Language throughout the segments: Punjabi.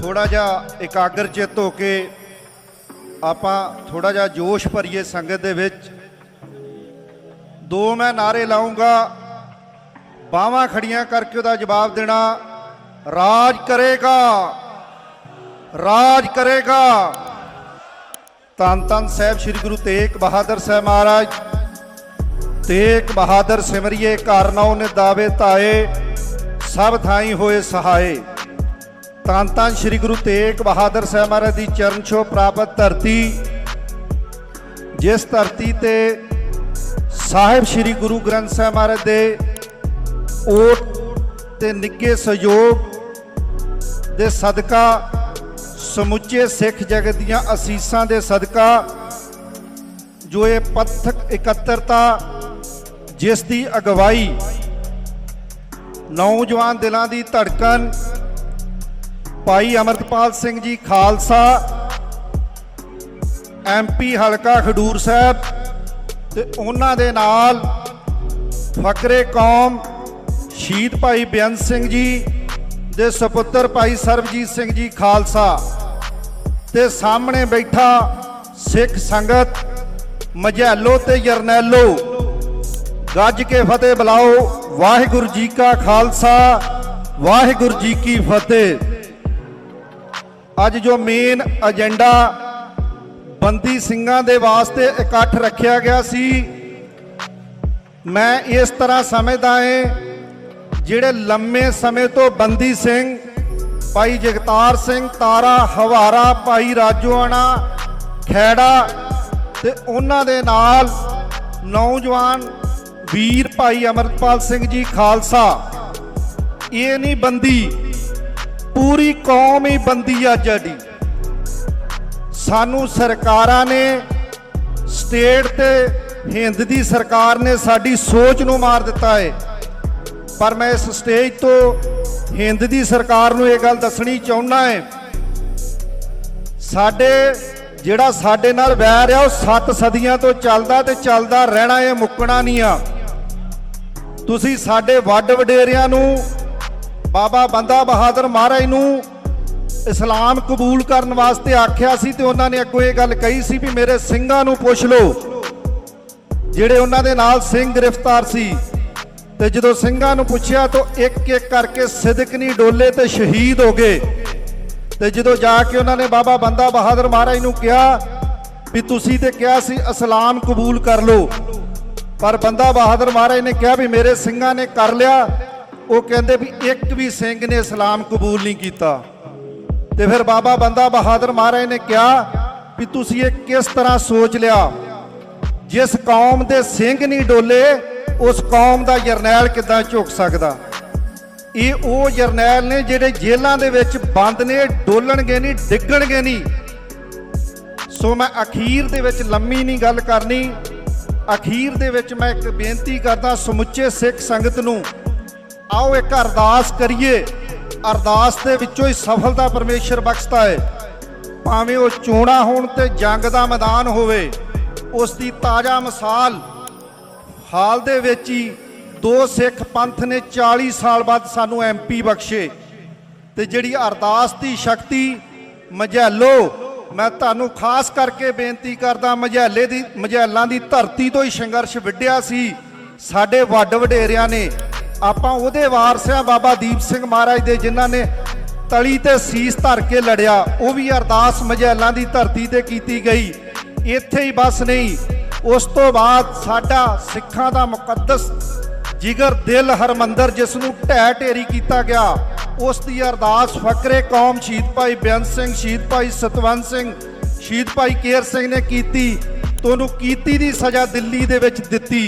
ਥੋੜਾ ਜਿਹਾ ਇਕਾਗਰ ਚਿੱਤ ਹੋ ਕੇ ਆਪਾਂ ਥੋੜਾ ਜਿਹਾ ਜੋਸ਼ ਭਰੀਏ ਸੰਗਤ ਦੇ ਵਿੱਚ। ਦੋ ਮੈਂ ਨਾਰੇ ਲਾਉਂਗਾ ਬਾਹਾਂ ਖੜੀਆਂ ਕਰਕੇ ਉਹਦਾ ਜਵਾਬ ਦੇਣਾ, ਰਾਜ ਕਰੇਗਾ ਰਾਜ ਕਰੇਗਾ। ਧੰਨ ਧੰਨ ਸਾਹਿਬ ਸ੍ਰੀ ਗੁਰੂ ਤੇਗ ਬਹਾਦਰ ਸਾਹਿਬ ਮਹਾਰਾਜ। ਤੇਗ ਬਹਾਦਰ ਸਿਮਰਿਏ ਘਰ ਨੌ ਨੇ ਦਾਵੇ ਧਾਏ, ਸਭ ਥਾਈ ਹੋਏ ਸਹਾਏ। ਧੰਨ ਧੰਨ ਸ੍ਰੀ ਗੁਰੂ ਤੇਗ ਬਹਾਦਰ ਸਾਹਿਬ ਮਹਾਰਾਜ ਦੀ ਚਰਨ ਛੋਹ ਪ੍ਰਾਪਤ ਧਰਤੀ, ਜਿਸ ਧਰਤੀ ਤੇ ਸਾਹਿਬ ਸ੍ਰੀ ਗੁਰੂ ਗ੍ਰੰਥ ਸਾਹਿਬ ਮਹਾਰਾਜ ਦੇ ਓਟ ਤੇ ਨਿੱਗੇ ਸਹਿਯੋਗ ਦੇ ਸਦਕਾ, ਸਮੁੱਚੇ ਸਿੱਖ ਜਗਤ ਦੀਆਂ ਅਸੀਸਾਂ ਦੇ ਸਦਕਾ, ਜੋ ਇਹ ਪੱਥਕ ਇਕੱਤਰਤਾ, ਜਿਸ ਦੀ ਅਗਵਾਈ ਨੌਜਵਾਨ ਦਿਲਾਂ ਦੀ ਧੜਕਣ ਭਾਈ ਅਮਰਤਪਾਲ ਸਿੰਘ ਜੀ ਖਾਲਸਾ ਐਮਪੀ ਹਲਕਾ ਖਡੂਰ ਸਾਹਿਬ ਤੇ ਉਹਨਾਂ ਦੇ ਨਾਲ ਫਕਰੇ ਕੌਮ ਸ਼ਹੀਦ ਭਾਈ ਬੇਅੰਤ ਸਿੰਘ ਜੀ ਦੇ ਸੁਪੁੱਤਰ ਭਾਈ ਸਰਬਜੀਤ ਸਿੰਘ ਜੀ ਖਾਲਸਾ ਤੇ ਸਾਹਮਣੇ ਬੈਠਾ ਸਿੱਖ ਸੰਗਤ ਮਜੈਲੋ ਤੇ ਜਰਨੈਲੋ। ਗੱਜ ਕੇ ਫਤਿਹ ਬੁਲਾਓ। ਵਾਹਿਗੁਰੂ ਜੀ ਕਾ ਖਾਲਸਾ, ਵਾਹਿਗੁਰੂ ਜੀ ਕੀ ਫਤਿਹ। ਅੱਜ ਜੋ ਮੇਨ ਏਜੰਡਾ ਬੰਦੀ ਸਿੰਘਾਂ ਦੇ ਵਾਸਤੇ ਇਕੱਠ ਰੱਖਿਆ ਗਿਆ ਸੀ, ਮੈਂ ਇਸ ਤਰ੍ਹਾਂ ਸਮਝਦਾ ਹਾਂ, ਜਿਹੜੇ ਲੰਮੇ ਸਮੇਂ ਤੋਂ ਬੰਦੀ ਸਿੰਘ, ਭਾਈ ਜਗਤਾਰ ਸਿੰਘ, ਤਾਰਾ ਹਵਾਰਾ, ਭਾਈ ਰਾਜੋਆਣਾ, ਖੈੜਾ ਤੇ ਉਹਨਾਂ ਦੇ ਨਾਲ ਨੌਜਵਾਨ ਵੀਰ ਭਾਈ ਅਮਰਪਾਲ ਸਿੰਘ ਜੀ ਖਾਲਸਾ। ਇਹ ਨਹੀਂ ਬੰਦੀ ਪੂਰੀ ਕੌਮ ਹੀ ਬੰਦੀ ਆ ਜੜੀ ਸਾਨੂੰ ਸਰਕਾਰਾਂ ਨੇ, ਸਟੇਟ ਤੇ ਹਿੰਦ ਦੀ ਸਰਕਾਰ ਨੇ ਸਾਡੀ ਸੋਚ ਨੂੰ ਮਾਰ ਦਿੱਤਾ ਹੈ ਪਰ ਮੈਂ ਇਸ ਸਟੇਜ ਤੋਂ ਹਿੰਦ ਦੀ ਸਰਕਾਰ ਨੂੰ ਇਹ ਗੱਲ ਦੱਸਣੀ ਚਾਹੁੰਦਾ ਹੈ ਸਾਡੇ, ਜਿਹੜਾ ਸਾਡੇ ਨਾਲ ਵੈਰ ਆ, ਉਹ 7 ਸਦੀਆਂ ਤੋਂ ਚੱਲਦਾ ਤੇ ਚੱਲਦਾ ਰਹਿਣਾ ਇਹ ਮੁੱਕਣਾ ਨਹੀਂ ਆ। ਤੁਸੀਂ ਸਾਡੇ ਵੱਡ ਵਡੇਰਿਆਂ ਨੂੰ ਬਾਬਾ ਬੰਦਾ ਬਹਾਦਰ ਮਹਾਰਾਜ ਨੂੰ ਇਸਲਾਮ ਕਬੂਲ ਕਰਨ ਵਾਸਤੇ ਆਖਿਆ ਸੀ ਤੇ ਉਹਨਾਂ ਨੇ ਅੱਗੋਂ ਇਹ ਗੱਲ ਕਹੀ ਸੀ ਵੀ ਮੇਰੇ ਸਿੰਘਾਂ ਨੂੰ ਪੁੱਛ ਲਓ। ਜਿਹੜੇ ਉਹਨਾਂ ਦੇ ਨਾਲ ਸਿੰਘ ਗ੍ਰਿਫਤਾਰ ਸੀ ਤੇ ਜਦੋਂ ਸਿੰਘਾਂ ਨੂੰ ਪੁੱਛਿਆ ਤਾਂ ਇੱਕ ਇੱਕ ਕਰਕੇ ਸਿਦਕਨੀ ਡੋਲੇ ਤੇ ਸ਼ਹੀਦ ਹੋ ਗਏ। ਤੇ ਜਦੋਂ ਜਾ ਕੇ ਉਹਨਾਂ ਨੇ ਬਾਬਾ ਬੰਦਾ ਬਹਾਦਰ ਮਹਾਰਾਜ ਨੂੰ ਕਿਹਾ ਵੀ ਤੁਸੀਂ ਤੇ ਕਿਹਾ ਸੀ ਇਸਲਾਮ ਕਬੂਲ ਕਰ ਲਓ। ਪਰ ਬੰਦਾ ਬਹਾਦਰ ਮਹਾਰਾਜ ਨੇ ਕਿਹਾ ਵੀ ਮੇਰੇ ਸਿੰਘਾਂ ਨੇ ਕਰ ਲਿਆ। ਉਹ ਕਹਿੰਦੇ ਵੀ ਇੱਕ ਵੀ ਸਿੰਘ ਨੇ ਇਸਲਾਮ ਕਬੂਲ ਨਹੀਂ ਕੀਤਾ। ਤੇ ਫਿਰ ਬਾਬਾ ਬੰਦਾ ਬਹਾਦਰ ਮਹਾਰਾਜ ਨੇ ਕਿਹਾ ਵੀ ਤੁਸੀਂ ਇਹ ਕਿਸ ਤਰ੍ਹਾਂ ਸੋਚ ਲਿਆ? ਜਿਸ ਕੌਮ ਦੇ ਸਿੰਘ ਨਹੀਂ ਡੋਲੇ, ਉਸ ਕੌਮ ਦਾ ਜਰਨੈਲ ਕਿੱਦਾਂ ਝੁਕ ਸਕਦਾ? ਇਹ ਉਹ ਜਰਨੈਲ ਨੇ ਜਿਹੜੇ ਜੇਲ੍ਹਾਂ ਦੇ ਵਿੱਚ ਬੰਦ ਨੇ, ਡੋਲਣਗੇ ਨਹੀਂ, ਡਿੱਗਣਗੇ ਨਹੀਂ। ਸੋ ਮੈਂ ਅਖੀਰ ਦੇ ਵਿੱਚ ਲੰਮੀ ਨਹੀਂ ਗੱਲ ਕਰਨੀ। ਅਖੀਰ ਦੇ ਵਿੱਚ ਮੈਂ ਇੱਕ ਬੇਨਤੀ ਕਰਦਾ ਸਮੁੱਚੇ ਸਿੱਖ ਸੰਗਤ ਨੂੰ ਆਓ ਇੱਕ ਅਰਦਾਸ ਕਰੀਏ। ਅਰਦਾਸ ਦੇ ਵਿੱਚੋਂ ਹੀ ਸਫਲਤਾ ਪਰਮੇਸ਼ਰ ਬਖਸ਼ਦਾ ਹੈ ਭਾਵੇਂ ਉਹ ਚੋਣਾ ਹੋਣ ਤੇ ਜੰਗ ਦਾ ਮੈਦਾਨ ਹੋਵੇ, ਉਸ ਦੀ ਤਾਜ਼ਾ ਮਿਸਾਲ ਹਾਲ ਦੇ ਵਿੱਚ ਹੀ ਦੋ ਸਿੱਖ ਪੰਥ ਨੇ 40 ਸਾਲ ਬਾਅਦ ਸਾਨੂੰ ਐਮਪੀ ਬਖਸ਼ੇ। ਤੇ ਜਿਹੜੀ ਅਰਦਾਸ ਦੀ ਸ਼ਕਤੀ ਮਜੈਲੋ ਮੈਂ ਤੁਹਾਨੂੰ ਖਾਸ ਕਰਕੇ ਬੇਨਤੀ ਕਰਦਾ ਮਜ਼ੈਲੇ ਦੀ ਮਜ਼ੈਲਾਂ ਦੀ ਧਰਤੀ ਤੋਂ ਹੀ ਸੰਘਰਸ਼ ਵਿੱਢਿਆ ਸੀ। ਸਾਡੇ ਵੱਡ ਵਡੇਰਿਆਂ ਨੇ ਆਪਾਂ ਉਹਦੇ ਵਾਰਸਿਆਂ ਬਾਬਾ ਦੀਪ ਸਿੰਘ ਮਹਾਰਾਜ ਦੇ, ਜਿਨ੍ਹਾਂ ਨੇ ਤਲੀ ਤੇ ਸੀਸ ਧਰ ਕੇ ਲੜਿਆ, ਉਹ ਵੀ ਅਰਦਾਸ ਮਜ਼ੈਲਾਂ ਦੀ ਧਰਤੀ ਤੇ ਕੀਤੀ ਗਈ। ਇੱਥੇ ਹੀ ਬਸ ਨਹੀਂ, ਉਸ ਤੋਂ ਬਾਅਦ ਸਾਡਾ ਸਿੱਖਾਂ ਦਾ ਮੁਕੱਦਸ ਜਿਗਰ ਦਿਲ ਹਰਮੰਦਰ, ਜਿਸ ਨੂੰ ਢਹਿ ਢੇਰੀ ਕੀਤਾ ਗਿਆ, ਉਸ ਦੀ ਅਰਦਾਸ ਫਕਰੇ ਕੌਮ ਸ਼ਹੀਦ ਭਾਈ ਬੇਅੰਤ ਸਿੰਘ, ਸ਼ਹੀਦ ਭਾਈ ਸਤਵੰਤ ਸਿੰਘ, ਸ਼ਹੀਦ ਭਾਈ ਕੇਰ ਸਿੰਘ ਨੇ ਕੀਤੀ, ਤੁਹਾਨੂੰ ਕੀਤੀ ਦੀ ਸਜ਼ਾ ਦਿੱਲੀ ਦੇ ਵਿੱਚ ਦਿੱਤੀ।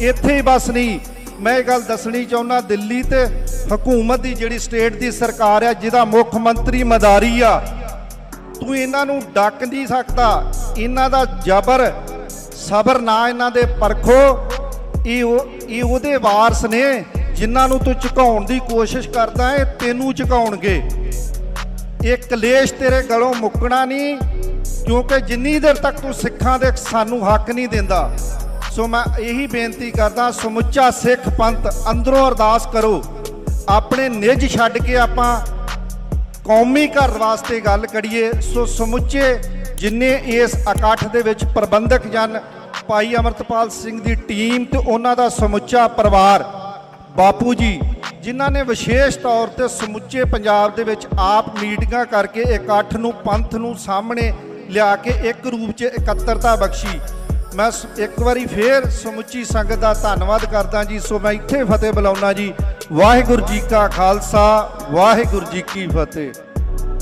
ਇੱਥੇ ਹੀ ਬਸ ਨਹੀਂ ਮੈਂ ਇਹ ਗੱਲ ਦੱਸਣੀ ਚਾਹੁੰਦਾ, ਦਿੱਲੀ ਤੇ ਹਕੂਮਤ ਦੀ ਜਿਹੜੀ ਸਟੇਟ ਦੀ ਸਰਕਾਰ ਆ, ਜਿਹਦਾ ਮੁੱਖ ਮੰਤਰੀ ਮਦਾਰੀ ਆ, ਤੂੰ ਇਹਨਾਂ ਨੂੰ ਡੱਕ ਨਹੀਂ ਸਕਦਾ। ਇਹਨਾਂ ਦਾ ਜ਼ਬਰ, ਸਬਰ ਨਾ ਇਹਨਾਂ ਦੇ ਪਰਖੋ। ਇਹ ਉਹ, ਇਹ ਉਹਦੇ ਵਾਰਸ ਨੇ, ਜਿਨ੍ਹਾਂ ਨੂੰ ਤੂੰ ਝੁਕਾਉਣ ਦੀ ਕੋਸ਼ਿਸ਼ ਕਰਦਾ ਹੈ ਤੈਨੂੰ ਝੁਕਾਉਣਗੇ। ਇਹ ਕਲੇਸ਼ ਤੇਰੇ ਗਲੋਂ ਮੁੱਕਣਾ ਨਹੀਂ, ਕਿਉਂਕਿ ਜਿੰਨੀ ਦੇਰ ਤੱਕ ਤੂੰ ਸਿੱਖਾਂ ਦੇ ਸਾਨੂੰ ਹੱਕ ਨਹੀਂ ਦਿੰਦਾ। ਸੋ ਮੈਂ ਇਹੀ ਬੇਨਤੀ ਕਰਦਾ, ਸਮੁੱਚਾ ਸਿੱਖ ਪੰਥ ਅੰਦਰੋਂ ਅਰਦਾਸ ਕਰੋ। ਆਪਣੇ ਨਿੱਜ ਛੱਡ ਕੇ ਆਪਾਂ ਕੌਮੀ ਘਰ ਵਾਸਤੇ ਗੱਲ ਕਰੀਏ, ਸੋ ਸਮੁੱਚੇ ਜਿੰਨੇ ਇਸ ਇਕੱਠ ਦੇ ਵਿੱਚ ਪ੍ਰਬੰਧਕ ਜਨ, ਭਾਈ ਅਮਰਤਪਾਲ ਸਿੰਘ ਦੀ ਟੀਮ ਤੇ ਉਹਨਾਂ ਦਾ ਸਮੁੱਚਾ ਪਰਿਵਾਰ, ਬਾਪੂ ਜੀ, ਜਿਨ੍ਹਾਂ ਨੇ ਵਿਸ਼ੇਸ਼ ਤੌਰ ਤੇ ਸਮੁੱਚੇ ਪੰਜਾਬ ਦੇ ਵਿੱਚ ਆਪ ਮੀਟਿੰਗਾਂ ਕਰਕੇ ਇਕੱਠ ਨੂੰ, ਪੰਥ ਨੂੰ ਸਾਹਮਣੇ ਲਿਆ ਕੇ ਇੱਕ ਰੂਪ 'ਚ ਇਕੱਤਰਤਾ ਬਖਸ਼ੀ। ਮੈਂ ਸ- ਇੱਕ ਵਾਰੀ ਫੇਰ ਸਮੁੱਚੀ ਸੰਗਤ ਦਾ ਧੰਨਵਾਦ ਕਰਦਾ ਜੀ। ਸੋ ਮੈਂ ਇੱਥੇ ਫਤਿਹ ਬੁਲਾਉਣਾ ਜੀ। ਵਾਹਿਗੁਰੂ ਜੀ ਕਾ ਖਾਲਸਾ, ਵਾਹਿਗੁਰੂ ਜੀ ਕੀ ਫਤਿਹ।